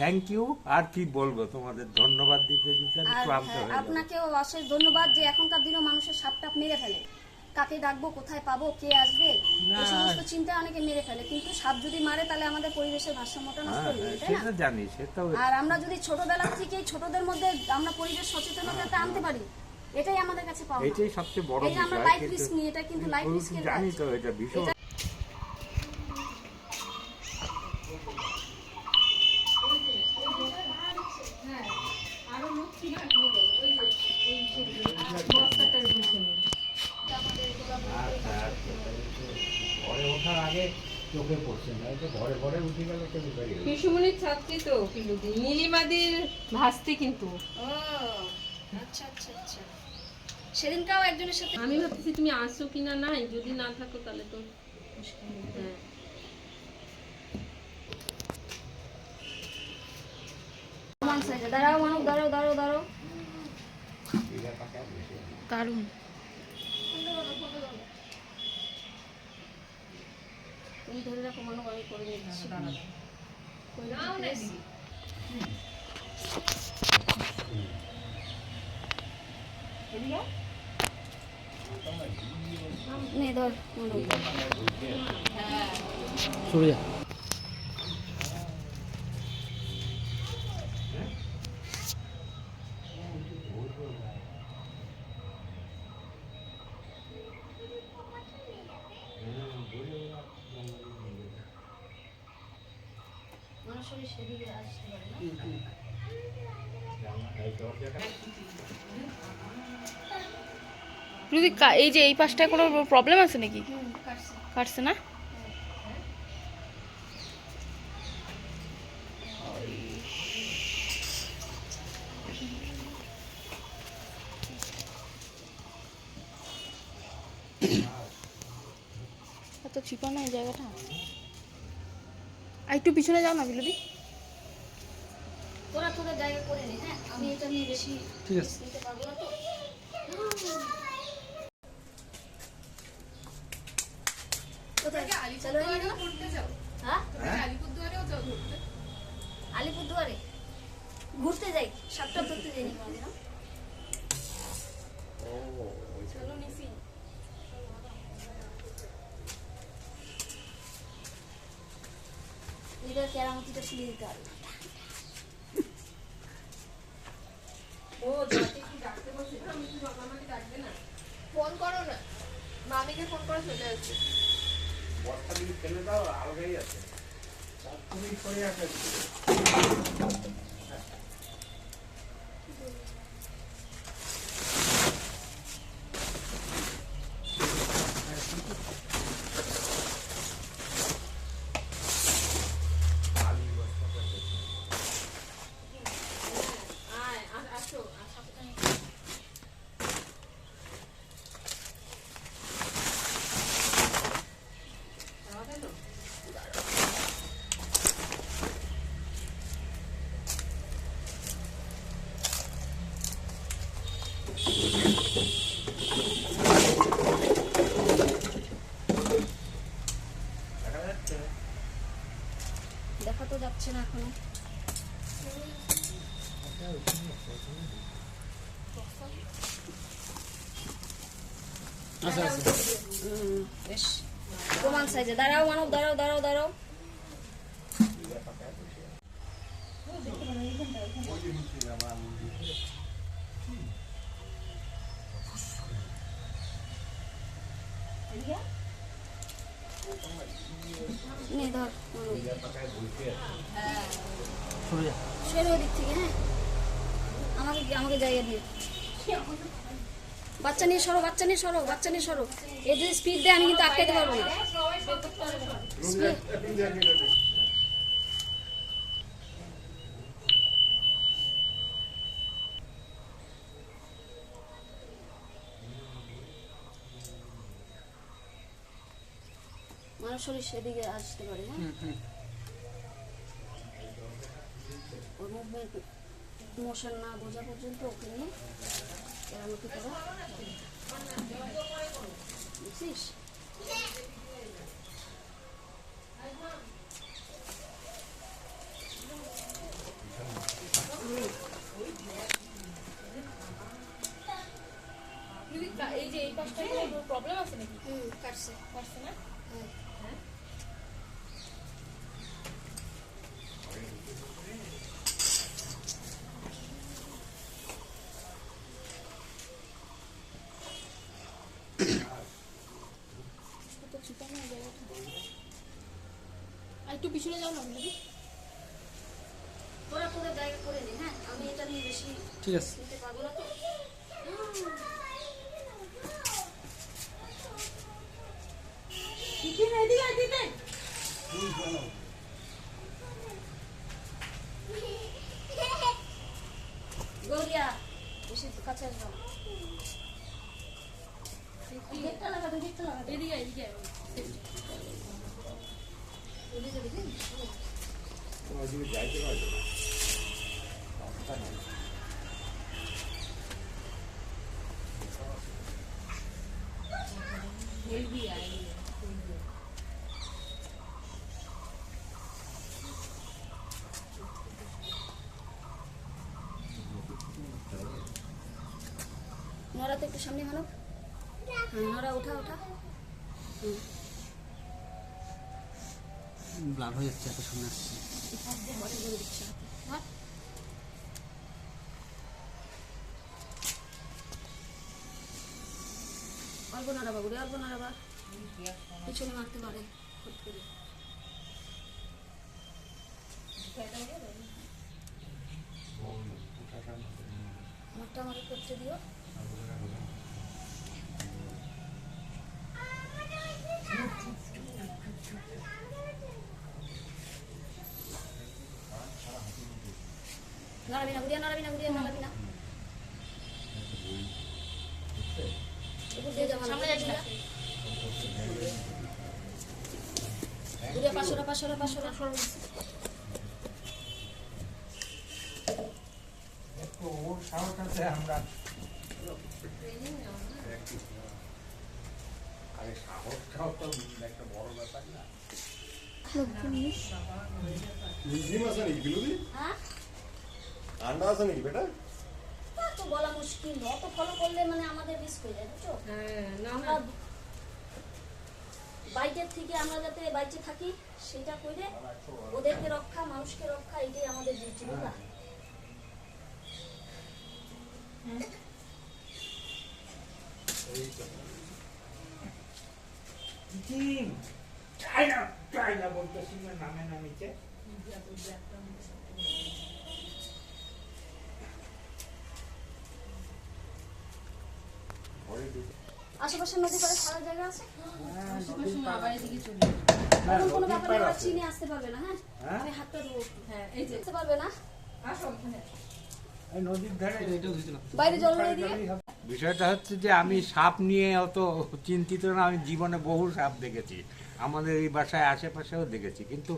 Thank you আর কি বলব তোমাদের? ধন্যবাদ দিতে দিতে ক্লান্ত হ্যাঁ, হয়ে আপনাকেও অশেষ ধন্যবাদ যে এখনকার দিনেও মানুষের সাপ টাপ মেরে ফেলে। কাকে ডাকবো কোথায় পাবো কে আসবে এই সমস্ত চিন্তা অনেকে মেরে ফেলে। কিন্তু সাপ যদি মারে তাহলে আমাদের পরিবেশের ভারসাম্যটা নষ্ট হ্যাঁ, হয়ে হ্যাঁ, যাবে তাই না? জানি সেটাও আর আমরা যদি ছোটবেলা থেকেই ছোটদের মধ্যে আমরা পরিবেশ সচেতনতা আনতে পারি এটাই আমাদের কাছে পাওয়া এটাই সবচেয়ে বড় এই যে আমরা বিষয় লাইফ রিস্ক নিই এটা কিন্তু লাইফ রিস্কের জানি তো এটা ভীষণ আচ্ছা, আচ্ছা, ঘরে ওঠার আগে চোখে পড়ছে না এই তো ঘরে ঘরে উঠে গেল চোখে বেরিয়ে গেল। শিশুমণির ছাত্রী তো পিলুদি নীলিমাদির ভাস্তি কিন্তু। ও আচ্ছা আচ্ছা আচ্ছা। সেদিনকাও একজনের সাথে আমি ভাবতেছি তুমি আসো কিনা নাই যদি না থাকো তাহলে তো হ্যাঁ। দাঁড়াও মানুষ দাঁড়াও দাঁড়াও দাঁড়াও। দারুণ। ধরে রাখো মনে আমি করে নিচ্ছি নে ধর মানুষ মানুষের সেদিকে আসতে পারে যদি এই যে এই পাশটায় কোনো প্রবলেম আছে নাকি? কাটছে। কাটছে না? এত চিপানো এই জায়গাটা? আর একটু পিছনে যাও না বিলুদি তোরা জায়গা করে নে হ্যাঁ? আমি এটা নিয়ে বেশি ঠিক আছে। নিতে পারব না তো। কোথায়? চলো হ্যাঁ? আলিপুরদুয়ারে? ঘুরতে যাই সাতটা ধরতে হ্যাঁ? চলো নিসি। কেরামতিটা শুনে দিতে হবে। ফোন করো না। মামিকে ফোন করে চলে আসছে বস্তা দিয়ে ফেলে দাও আলগাই আছে। তুমি করে আসে আয় আ- আসো আসো দেখা যাচ্ছে দেখা তো যাচ্ছে না এখনও। বেশ। প্রমাণ সাইজে। দাঁড়াও মানব দাঁড়াও দাঁড়াও দাঁড়াও ধর মানব। সরে ওদিক থেকে হ্যাঁ? আমাকে আমাকে জায়গা দিয়ে। বাচ্চা নিয়ে সরো বাচ্চা নিয়ে সরো বাচ্চা নিয়ে সরো। এ যদি স্পিড দেয় আমি কিন্তু আটকাতে পারব না। মানুষ শরীর সেদিকে আসতে পারে হ্যাঁ ওর মুভমেন্ট না বোঝা পর্যন্ত ওকে নিয়ে কেরামতি করা। বুঝছিস করছে করছে না হ্যাঁ কত চিপানো জায়গাটা আর একটু পিছনে যাও না তোরা তোদের জায়গা করে নে হ্যাঁ? আমি এটা নিয়ে বেশি ঠিক আছে। নিতে পারব না তো। গৌরিয়া বেশি কাছে আসব না। গেটটা লাগাবে গেটটা লাগাবে এদিকে আয়, এদিকে আয়। ওদিকে দেখি ওইদিকে যাইতে পারবে না রাস্তা নেই এদিকে আয়। নড়া তো একটু সামনে ভালো ব্লাড হয়ে যাচ্ছে এত সামনে আসছে। অল্প নড়া বাবু রে অল্প নড়া বা পিছনে মারতে পারে। আমারটা আমাকে করতে দিও। নড়াবি না গুড়িয়া নড়াবি না গুড়িয়া নড়াবি না সামনে যাচ্ছি না। গুড়িয়া পাঁচশোটা পাঁচশোটা পাঁচশোটা ওর সাহস আছে আমরা আরে সাহসটাও তো একটা বড় ব্যাপার না আছে নাকি বিলুদি হ্যাঁ ঠান্ডা আছে নাকি বেটা। তো বলা মুশকিল অত ফলো করলে মানে আমাদের রিস্ক হয়ে যায় বুঝছ? হ্যাঁ না আমরা না বাইকের থেকে আমরা যাতে বাইচে থাকি সেটা করে ওদেরকে রক্ষা মানুষকে রক্ষা এটাই আমাদের ডিউটি চাই না চাই না বলতেছি না নামে নামিতে। আশেপাশে নদী পাড়ে সারা জায়গা আছে? আবার এদিকে চলে। হ্যাঁ, কোনো নদীর ব্যাপার পাড় না চিনে আসতে পারবে না হ্যাঁ? হ্যাঁ? আমি হাতটা দেবো হ্যাঁ এই যে। আসতে পারবে না? আসো নদীর ধারে বাইরে জল দিয়ে? বিষয়টা হচ্ছে যে আমি সাপ নিয়ে অত চিন্তিত না আমি জীবনে বহু সাপ দেখেছি। আমাদের এই বাসায় আশেপাশেও দেখেছি। কিন্তু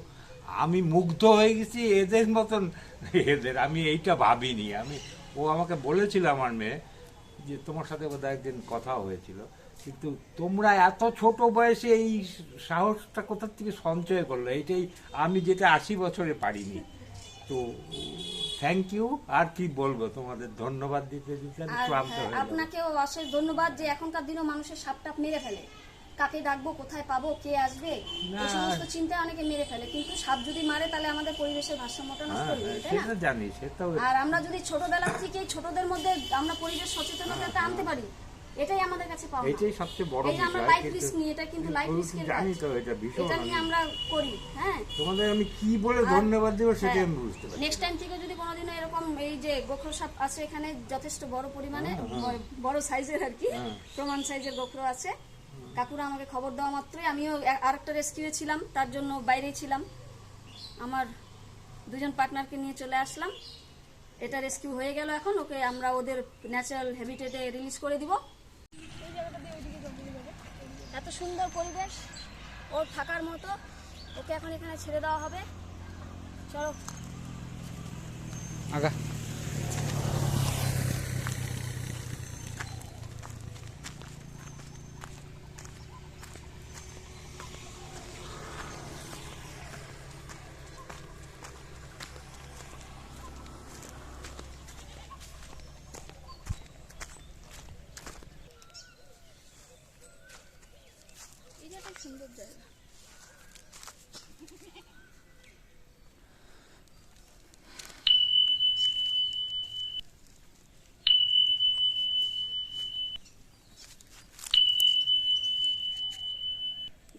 আমি মুগ্ধ হয়ে গেছি এদের মতন। এদের আমি এইটা ভাবিনি। আমি ও আমাকে বলেছিল আমার মেয়ে যে তোমার সাথে বোধহয় একদিন কথা হয়েছিল। কিন্তু তোমরা এত ছোট বয়সে এই সাহসটা কোথা থেকে সঞ্চয় করল? এইটাই আমি যেটা আশি বছরে পারিনি। তো থ্যাংক ইউ আর কি বলব তোমাদের? ধন্যবাদ দিতে দিতে ক্লান্ত হ্যাঁ, আপনাকেও অশেষ ধন্যবাদ যে এখনকার দিনেও মানুষের সাপ টাপ মেরে ফেলে। কাকে ডাকবো কোথায় পাবো কে আসবে। এই সমস্ত চিন্তা অনেকে মেরে ফেলে। কিন্তু সাপ যদি মারে তাহলে আমাদের পরিবেশের ভারসাম্যটা নষ্ট হ্যাঁ, হয়ে হ্যাঁ, তাই না? সেটা জানি সেটাও আর আমরা যদি ছোটবেলা থেকে ছোটদের মধ্যে আমরা পরিবেশ সচেতনতা আনতে পারি এটাই আমাদের কাছে পাওয়া এটাই সবচেয়ে বড় এই যে আমরা বিষয় লাইফ রিস্ক নিই এটা কিন্তু লাইফ আমি রিস্কের জানি তো এটা ভীষণ এটা নিয়ে আমরা করি হ্যাঁ। তোমাদের আমি কি বলে ধন্যবাদ দেবো সেটাই হ্যাঁ। আমি বুঝতে পারি নেক্সট টাইম থেকে যদি কোনোদিনও এরকম এই যে গোখরো সাপ আছে এখানে যথেষ্ট বড় পরিমাণে বড় সাইজের আর কি হ্যাঁ। প্রমাণ সাইজের গোখরো আছে। কাকুরা আমাকে খবর দেওয়া মাত্রই আমিও আরেকটা রেস্কিউয়ে ছিলাম তার জন্য বাইরেই ছিলাম। আমার দুজন পার্টনারকে নিয়ে চলে আসলাম। এটা রেস্কিউ হয়ে গেল এখন ওকে আমরা ওদের ন্যাচারাল হ্যাবিটেটে রিলিজ করে দিব। এত সুন্দর পরিবেশ ওর থাকার মতো। ওকে এখন এখানে ছেড়ে দেওয়া হবে। চলো। আগা।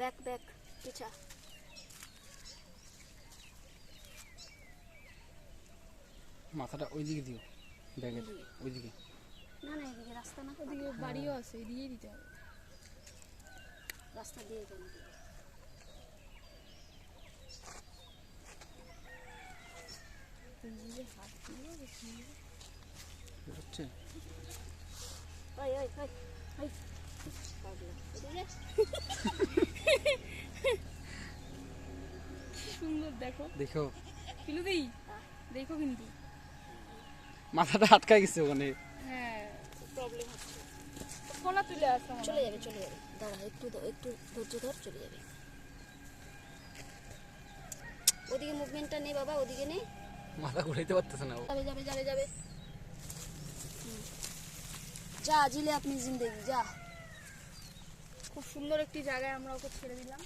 দেখ দেখ পিছা মাথাটা ওইদিকে দিও। ব্যাগের ওইদিকে। না না এদিকে রাস্তা না ওদিকে বাড়িও আছে এদিকেই দিতে হবে। রাস্তা দিয়ে কেন হচ্ছে? ওই ওই ওই ওই। সুন্দর দেখো। দেখো দেখো কিন্তু। মাথাটা আটকা গেছে ওখানে। হ্যাঁ প্রবলেম হচ্ছে। ফোনা তুলে আসো চলে যাবে চলে যাবে। দাঁড়া একটু একটু ধৈর্য ধর চলে যাবে। ওদিকে মুভমেন্টটা নেই বাবা ওদিকে নেই মাথা ঘুরাইতে পারতেছে না ও। যাবে যাবে যাবে যাবে। যা জিলে আপনি জিন্দেগি যা। খুব সুন্দর একটি জায়গায় আমরা ওকে ছেড়ে দিলাম।